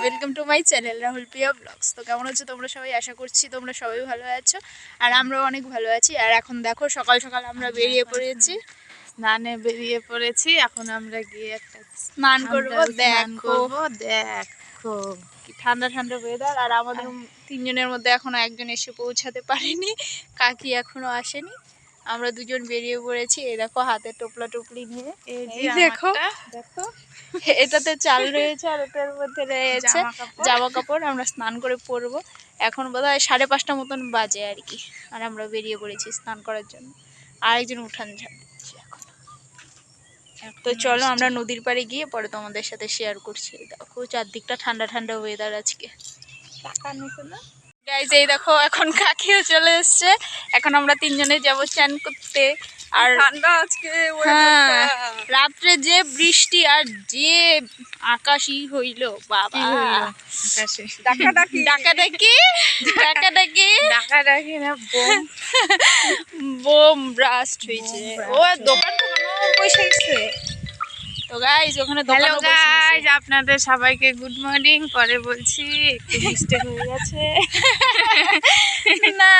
Welcome to my channel Rahul Priya vlogs তো কেমন আছো তোমরা সবাই? আশা করছি তোমরা সবাই ভালো আছো। আর আমরাও অনেক ভালো আছি। আর এখন দেখো সকাল সকাল আমরা বেরিয়ে পড়েছি। স্নানে বেরিয়ে পড়েছি। এখন আমরা গিয়ে একটা স্নান করব দেখো। করব দেখো। কি ঠান্ডা ঠান্ডা ওয়েদার আর আমাদের তিনজনের মধ্যে এখনও একজন এসে পৌঁছাতে পারেনি। কাকি এখনও আসেনি। আমরা দুজন বেরিয়ে পড়েছি। এই দেখো হাতে টোপলা টোপলি নিয়ে। এই দেখো। দেখো। এটাতে চাল রয়েছে আর এটার মধ্যে রয়েছে জামা কাপড়। আমরা স্নান করে পরবো এখন বোধ হয় সাড়ে পাঁচটা মতন বাজে আর কি। আর আমরা বেরিয়ে পড়েছি স্নান করার জন্য। আরেকজন উঠান ঝাড় তো চলো আমরা নদীর পাড়ে গিয়ে পরে তোমাদের সাথে শেয়ার করছি। দেখো চারদিকটা ঠান্ডা ঠান্ডা ওয়েদার আজকে। টাকা নিতে না। গাইজ এই দেখো এখন কাকিও চলে এসছে। এখন আমরা তিনজনে যাব স্নান করতে। আর ঠান্ডা আজকে হ্যাঁ রাত্রে যে বৃষ্টি আর যে আকাশই হইল বাবা। ডাকা ডাকি ডাকা ডাকি ডাকা ডাকি ডাকা ডাকি না বোম। হয়েছে ও দোকান পয়সা তো গাইজ ওখানে হ্যালো গাইজ আপনাদের সবাইকে গুড মর্নিং পরে বলছি একটু মিস্টেক হয়ে গেছে। না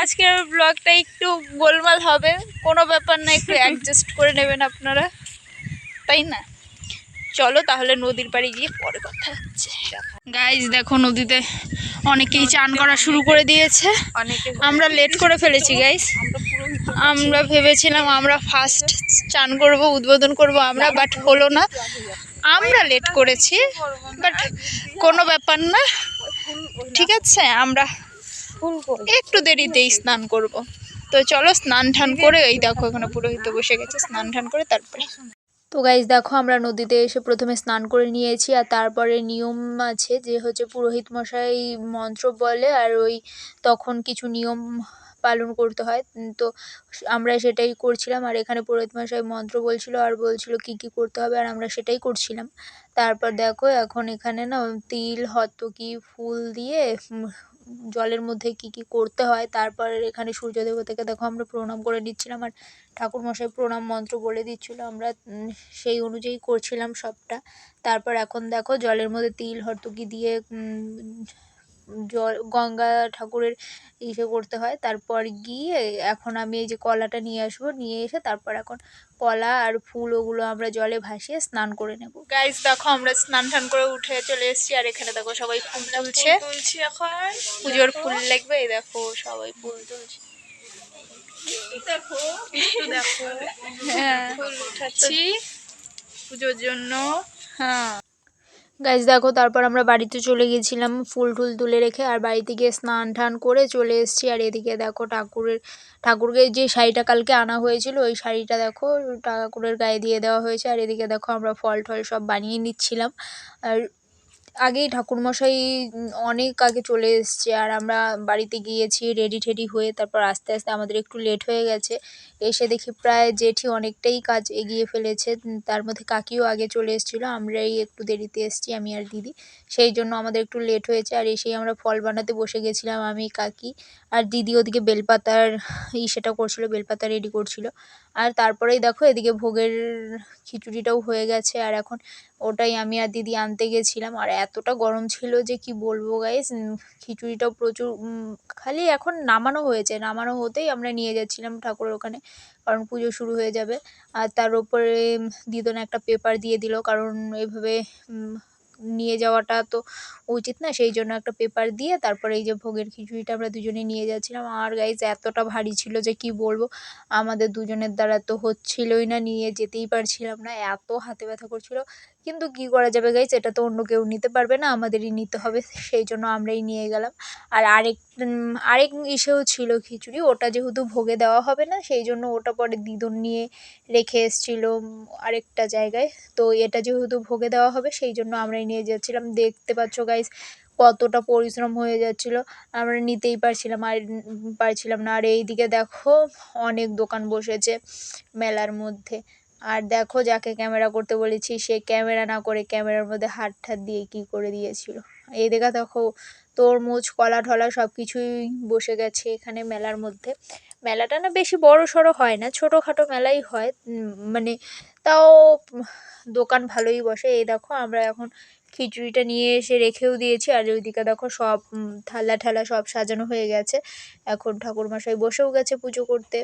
আজকের ব্লগটা একটু গোলমাল হবে। কোনো ব্যাপার না একটু অ্যাডজাস্ট করে নেবেন আপনারা। তাই না? চলো তাহলে নদীর পাড়ে গিয়ে পরে কথা হচ্ছে। গাইজ দেখো নদীতে অনেকেই চান করা শুরু করে দিয়েছে। অনেকে আমরা লেট করে ফেলেছি গাইজ আমরা ভেবেছিলাম আমরা ফার্স্ট চান করব, উদ্বোধন করব, আমরা বাট হলো না। আমরা লেট করেছি বাট কোনো ব্যাপার না। ঠিক আছে, আমরা একটু দেরিতেই স্নান করব। তো চলো স্নান টান করে, এই দেখো এখানে পুরোহিত বসে গেছে, স্নান টান করে তারপরে। তো গাইজ দেখো আমরা নদীতে এসে প্রথমে স্নান করে নিয়েছি, আর তারপরে নিয়ম আছে যে হচ্ছে পুরোহিত মশাই মন্ত্র বলে, আর ওই তখন কিছু নিয়ম পালন করতে হয়। তো আমরা সেটাই করছিলাম। আর এখানে পুরোহিত মশাই মন্ত্র বলছিল আর বলছিল কি কি করতে হবে, আর আমরা সেটাই করছিলাম। তারপর দেখো এখন এখানে না তিল, হতকি, ফুল দিয়ে জলের মধ্যে কি কি করতে হয়। তারপর এখানে সূর্য দেবতাকে দেখো আমরা প্রণাম করে নিচ্ছিলাম আর ঠাকুর মশাই প্রণাম মন্ত্র বলে দিচ্ছিল। আমরা সেই অনুযায়ী করছিলাম সবটা। তারপর এখন দেখো জলের মধ্যে তিল হর্তুকি দিয়ে জল গঙ্গা ঠাকুরের ইসে করতে হয়। তারপর গিয়ে এখন আমি এই যে কলাটা নিয়ে আসব নিয়ে এসে তারপর এখন কলা আর ফুল ওগুলো আমরা জলে ভাসিয়ে স্নান করে নেব। গাইস দেখো আমরা স্নান টান করে উঠে চলে এসেছি আর এখানে দেখো সবাই ফুল তুলছে। তুলছি এখন। পুজোর ফুল লাগবে এই দেখো সবাই ফুল তুলছে। দেখো দেখো। হ্যাঁ। ফুল উঠাচ্ছি। পুজোর জন্য। হ্যাঁ। গাইজ দেখো, তারপর আমরা বাড়িতে চলে গেছিলাম ফুল টুল তুলে রেখে, আর বাড়িতে গিয়ে স্নান টান করে চলে এসেছি। আর এদিকে দেখো ঠাকুরের, ঠাকুরকে যে শাড়িটা কালকে আনা হয়েছিল, ওই শাড়িটা দেখো, ঠাকুরের গায়ে দিয়ে দেওয়া হয়েছে। আর এদিকে দেখো আমরা ফল টল সব বানিয়ে নিচ্ছিলাম। আর আগেই ঠাকুরমশাই অনেক আগে চলে এসছে আর আমরা বাড়িতে গিয়েছি রেডি টেডি হয়ে তারপর আস্তে আস্তে আমাদের একটু লেট হয়ে গেছে। এসে দেখি প্রায় জেঠি অনেকটাই কাজ এগিয়ে ফেলেছে। তার মধ্যে কাকিও আগে চলে এসেছিল, আমরাই একটু দেরিতে এসেছি, আমি আর দিদি। সেই জন্য আমাদের একটু লেট হয়েছে আর এসেই আমরা ফল বানাতে বসে গেছিলাম, আমি, কাকি আর দিদি ওদিকে বেলপাতার ই সেটা করছিল, বেলপাতা রেডি করছিল। আর তারপরেই দেখো এদিকে ভোগের খিচুড়িটাও হয়ে গেছে, আর এখন ওটাই আমি আর দিদি আনতে গেছিলাম। আর এতটা গরম ছিল যে কি বলব গাইস খিচুড়িটাও প্রচুর খালি এখন নামানো হয়েছে। নামানো হতেই আমরা নিয়ে যাচ্ছিলাম ঠাকুরের ওখানে, কারণ পুজো শুরু হয়ে যাবে। আর তার উপরে দিদন একটা পেপার দিয়ে দিল, কারণ এভাবে নিয়ে যাওয়াটা তো উচিত না। সেই জন্য একটা পেপার দিয়ে তারপরে এই যে ভোগের খিচুড়িটা আমরা দুজনে নিয়ে যাচ্ছিলাম। আর গাইজ এতটা ভারী ছিল যে কি বলব? আমাদের দুজনের দ্বারা তো হচ্ছিলই না, নিয়ে যেতেই পারছিলাম না। এত হাতে ব্যথা করছিল কিন্তু কি করা যাবে গাইজ এটা তো অন্য কেউ নিতে পারবে না, আমাদেরই নিতে হবে, সেই জন্য আমরাই নিয়ে গেলাম। আর আরেক আরেক ইসেও ছিল খিচুড়ি, ওটা যেহেতু ভোগে দেওয়া হবে না, সেই জন্য ওটা পরে দিদুন নিয়ে রেখে এসেছিল আরেকটা জায়গায়। তো এটা যেহেতু ভোগে দেওয়া হবে, সেই জন্য আমরাই নিয়ে যাচ্ছিলাম। দেখতে পাচ্ছ গাইজ কতটা পরিশ্রম হয়ে যাচ্ছিল। আমরা নিতেই পারছিলাম, আর পারছিলাম না। আর এইদিকে দেখো, অনেক দোকান বসেছে মেলার মধ্যে। আর দেখো যাকে ক্যামেরা করতে বলেছি, সে ক্যামেরা না করে ক্যামেরার মধ্যে হাত ঠাত দিয়ে কি করে দিয়েছিল। এই দেখা দেখো তরমুজ কলা, ঠলা সব কিছুই বসে গেছে এখানে মেলার মধ্যে। মেলাটা না বেশি বড় সড়ো হয় না, ছোটোখাটো মেলাই হয় মানে তাও দোকান ভালোই বসে। এই দেখো, আমরা এখন খিচুড়িটা নিয়ে এসে রেখেও দিয়েছি, আর ওইদিকে দেখো সব থালা ঠালা সব সাজানো হয়ে গেছে। এখন ঠাকুরমশাই বসেও গেছে পুজো করতে।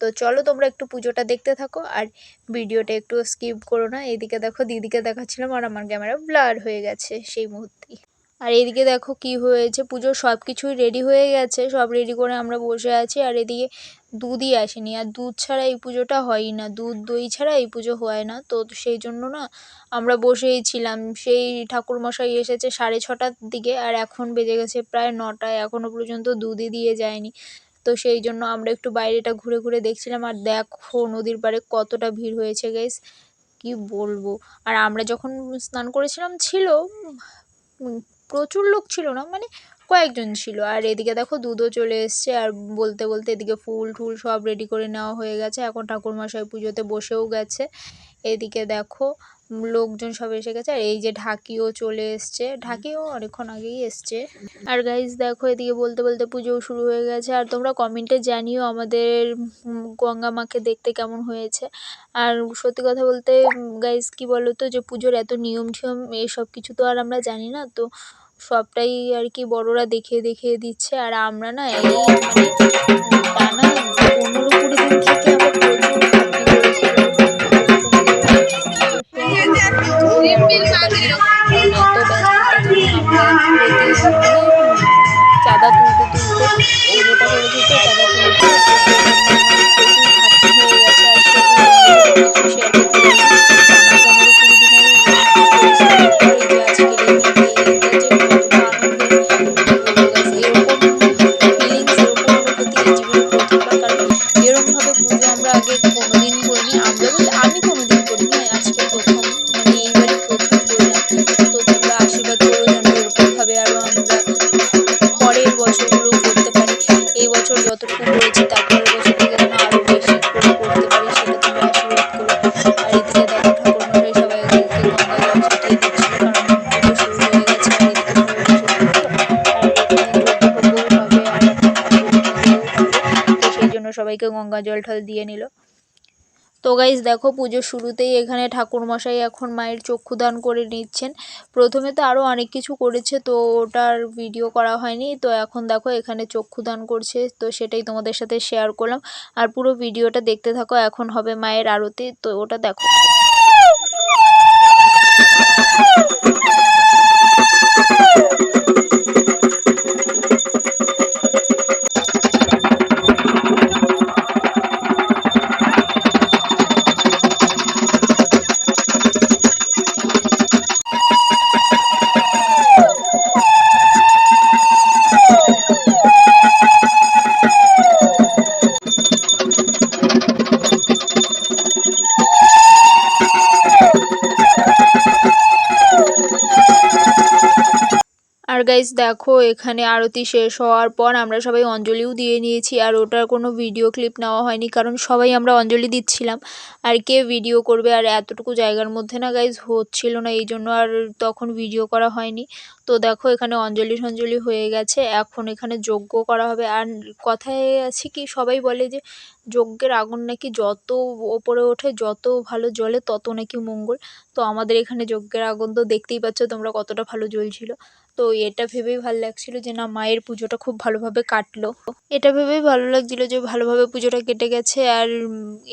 তো চলো তোমরা একটু পুজোটা দেখতে থাকো আর ভিডিওটা একটু স্কিপ করো না। এইদিকে দেখো দিদিকে দেখাচ্ছিলাম আর আমার ক্যামেরা ব্লার হয়ে গেছে সেই মুহূর্তেই আর এদিকে দেখো কি হয়েছে, পুজোর সব কিছুই রেডি হয়ে গেছে, সব রেডি করে আমরা বসে আছি আর এদিকে দুধই আসেনি। আর দুধ ছাড়া এই পুজোটা হয়ই না, দুধ দই ছাড়া এই পুজো হয় না। তো সেই জন্য না আমরা বসেই ছিলাম। সেই ঠাকুরমশাই এসেছে সাড়ে ছটার দিকে আর এখন বেজে গেছে প্রায় নটায়। এখনও পর্যন্ত দুধই দিয়ে যায়নি। তো সেই জন্য আমরা একটু বাইরেটা ঘুরে ঘুরে দেখছিলাম আর দেখো নদীর পাড়ে কতটা ভিড় হয়েছে গাইস কি বলব? আর আমরা যখন স্নান করেছিলাম ছিল প্রচুর লোক ছিল না মানে কয়েকজন ছিল। আর এদিকে দেখো দুধও চলে এসছে আর বলতে বলতে এদিকে ফুল টুল সব রেডি করে নেওয়া হয়ে গেছে। এখন ঠাকুরমশাই পুজোতে বসেও গেছে। এদিকে দেখো লোকজন সব এসে গেছে। আর এই যে ঢাকিও চলে এসছে। ঢাকিও অনেকক্ষণ আগেই এসছে। আর গাইজ দেখো, এদিকে বলতে বলতে পুজোও শুরু হয়ে গেছে। আর তোমরা কমেন্টে জানিও আমাদের গঙ্গা মাকে দেখতে কেমন হয়েছে। আর সত্যি কথা বলতে গাইজ কি বলো তো যে পুজোর এত নিয়ম টিয়ম এসব কিছু তো আর আমরা জানি না। তো সবটাই আর কি বড়রা দেখিয়ে দেখিয়ে দিচ্ছে। আর আমরা না এই মানে টানা সবাইকে গঙ্গা জল ঠল দিয়ে নিল। তো গাইজ দেখো পুজোর শুরুতেই এখানে ঠাকুরমশাই এখন মায়ের চক্ষুদান করে নিচ্ছেন। প্রথমে তো আরও অনেক কিছু করেছে, তো ওটার ভিডিও করা হয়নি। তো এখন দেখো এখানে চক্ষুদান করছে, তো সেটাই তোমাদের সাথে শেয়ার করলাম। আর পুরো ভিডিওটা দেখতে থাকো, এখন হবে মায়ের আরতি। তো ওটা দেখো। গাইজ দেখো, এখানে আরতি শেষ হওয়ার পর আমরা সবাই অঞ্জলিও দিয়ে নিয়েছি আর ওটার কোনো ভিডিও ক্লিপ নেওয়া হয়নি, কারণ সবাই আমরা অঞ্জলি দিচ্ছিলাম। আর কে ভিডিও করবে আর এতটুকু জায়গার মধ্যে না গাইজ হচ্ছিল না এই জন্য আর তখন ভিডিও করা হয়নি। তো দেখো এখানে অঞ্জলি সঞ্জলি হয়ে গেছে। এখন এখানে যজ্ঞ করা হবে। আর কথায় আছে কি, সবাই বলে যে যজ্ঞের আগুন নাকি যত ওপরে ওঠে, যত ভালো জ্বলে তত নাকি মঙ্গল। তো আমাদের এখানে যজ্ঞের আগুন তো দেখতেই পাচ্ছ তোমরা কতটা ভালো জ্বলছিল। তো এটা ভেবেই ভালো লাগছিল যে না, মায়ের পুজোটা খুব ভালোভাবে কাটলো। এটা ভেবেই ভালো লাগছিল যে ভালোভাবে পুজোটা কেটে গেছে। আর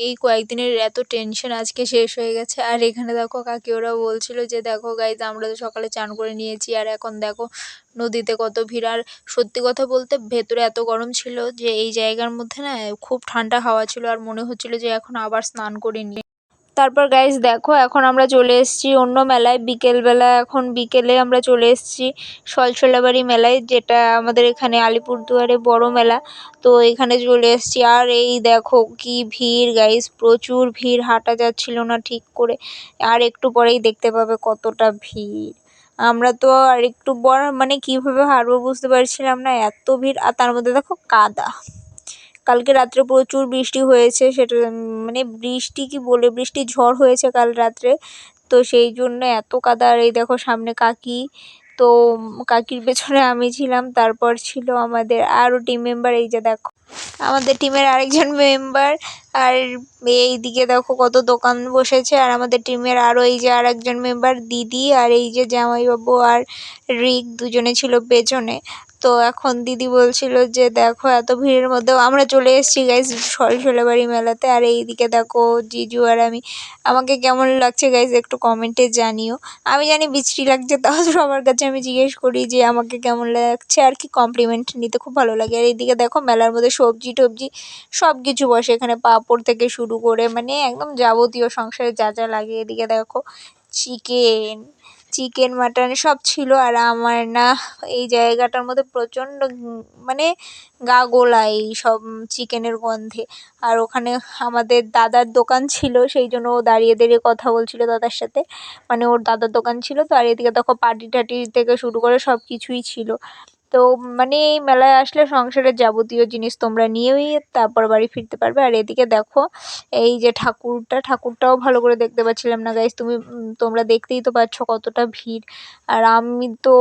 এই কয়েকদিনের এত টেনশন আজকে শেষ হয়ে গেছে। আর এখানে দেখো কাকি ওরা বলছিল যে, দেখো গাইজ আমরা তো সকালে চান করে নিয়েছি। আর এখন দেখো নদীতে কত ভিড়। আর সত্যি কথা বলতে ভেতরে এত গরম ছিল যে এই জায়গার মধ্যে না খুব ঠান্ডা হাওয়া ছিল আর মনে হচ্ছিল যে এখন আবার স্নান করে নিই। তারপর গাইজ দেখো এখন আমরা চলে এসেছি অন্য মেলায়। বিকেলবেলা এখন বিকেলে আমরা চলে এসেছি সলসলাবাড়ি মেলায়, যেটা আমাদের এখানে আলিপুরদুয়ারে বড় মেলা। তো এখানে চলে এসেছি। আর এই দেখো কি ভিড় গাইজ প্রচুর ভিড়, হাঁটা যাচ্ছিল না ঠিক করে। আর একটু পরেই দেখতে পাবে কতটা ভিড়। আমরা তো আর একটু বড় মানে কীভাবে হারবো বুঝতে পারছিলাম না, এত ভিড়। আর তার মধ্যে দেখো কাদা। কালকে রাত্রে প্রচুর বৃষ্টি হয়েছে, সেটা মানে বৃষ্টি কি বলে, বৃষ্টি ঝড় হয়েছে কাল রাত্রে। তো সেই জন্য এত কাদা। আর এই দেখো সামনে কাকি। তো কাকির পেছনে আমি ছিলাম, তারপর ছিল আমাদের আরও টিম মেম্বার এই যে দেখো। আমাদের টিমের আরেকজন মেম্বার আর এইদিকে দেখো কত দোকান বসেছে, আর আমাদের টিমের আরও এই যে আর একজন মেম্বার দিদি আর এই যে জামাইবাবু আর রিক দুজনে ছিল পেছনে। তো এখন দিদি বলছিল যে, দেখো, এত ভিড়ের মধ্যেও আমরা চলে এসেছি গাইজ সরষোলাবাড়ি মেলাতে। আর এইদিকে দেখো, জিজু আর আমি। আমাকে কেমন লাগছে গাইজ একটু কমেন্টে জানিও। আমি জানি বিশ্রী লাগছে, তাও সবার কাছে আমি জিজ্ঞেস করি যে, আমাকে কেমন লাগছে? আর কি কমপ্লিমেন্ট নিতে খুব ভালো লাগে। আর এইদিকে দেখো, মেলার মধ্যে সবজি টবজি সব কিছু বসে। এখানে পাঁপড় থেকে শুরু করে মানে একদম যাবতীয় সংসারে যা যা লাগে। এদিকে দেখো, চিকেন চিকেন মাটন সব ছিল আর আমার না এই জায়গাটার মধ্যে প্রচণ্ড মানে গা গোলায় এই সব চিকেনের গন্ধে। আর ওখানে আমাদের দাদার দোকান ছিল, সেই জন্য ও দাঁড়িয়ে দাঁড়িয়ে কথা বলছিল দাদার সাথে। মানে ওর দাদার দোকান ছিল, তো আর এদিকে দেখো পার্টি টাটি থেকে শুরু করে সব কিছুই ছিল। তো মানে এই মেলায় আসলে সংসারের যাবতীয় জিনিস তোমরা নিয়েই তারপর বাড়ি ফিরতে পারবে। আর এদিকে দেখো, এই যে ঠাকুরটা, ঠাকুরটাও ভালো করে দেখতে পাচ্ছিলাম না গাইজ তুমি তোমরা দেখতেই তো পাচ্ছ কতটা ভিড়। আর আমি তো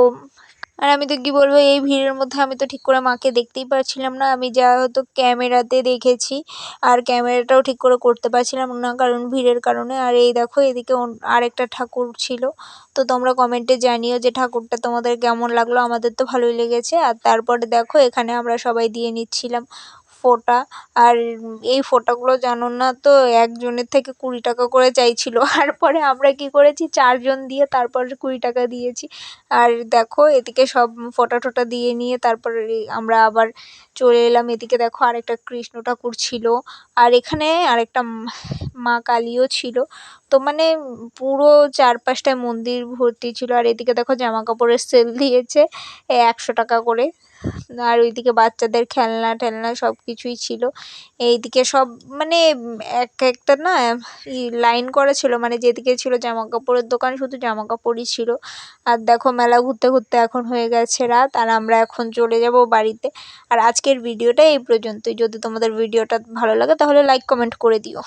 আর আমি তো কী বলব, এই ভিড়ের মধ্যে আমি তো ঠিক করে মাকে দেখতেই পারছিলাম না। আমি যা হয়তো ক্যামেরাতে দেখেছি আর ক্যামেরাটাও ঠিক করে করতে পারছিলাম না কারণ ভিড়ের কারণে। আর এই দেখো, এদিকে আরেকটা ঠাকুর ছিল। তো তোমরা কমেন্টে জানিও যে ঠাকুরটা তোমাদের কেমন লাগল। আমাদের তো ভালোই লেগেছে। আর তারপরে দেখো, এখানে আমরা সবাই দিয়ে নিচ্ছিলাম। ফোঁটা। আর এই ফোঁটাগুলো জানো না তো, একজনের থেকে কুড়ি টাকা করে চাইছিল। আর পরে আমরা কি করেছি, চারজন দিয়ে তারপর কুড়ি টাকা দিয়েছি। আর দেখো, এদিকে সব ফোঁটা টোটা দিয়ে নিয়ে তারপরে আমরা আবার চলে এলাম। এদিকে দেখো আরেকটা কৃষ্ণ ঠাকুর ছিল। আর এখানে আরেকটা মা কালীও ছিল। তো মানে পুরো চারপাশটায় মন্দির ভর্তি ছিল। আর এদিকে দেখো জামা কাপড়ের সেল দিয়েছে একশো টাকা করে। আর ওইদিকে বাচ্চাদের খেলনা টেলনা সব কিছুই ছিল। এইদিকে সব মানে এক একটা না লাইন করা ছিল। মানে যেদিকে ছিল জামা কাপড়ের দোকান শুধু জামা কাপড়ই ছিল। আর দেখো মেলা ঘুরতে ঘুরতে এখন হয়ে গেছে রাত, আর আমরা এখন চলে যাব বাড়িতে। আর আজকের ভিডিওটা এই পর্যন্তই। যদি তোমাদের ভিডিওটা ভালো লাগে তাহলে লাইক কমেন্ট করে দিও।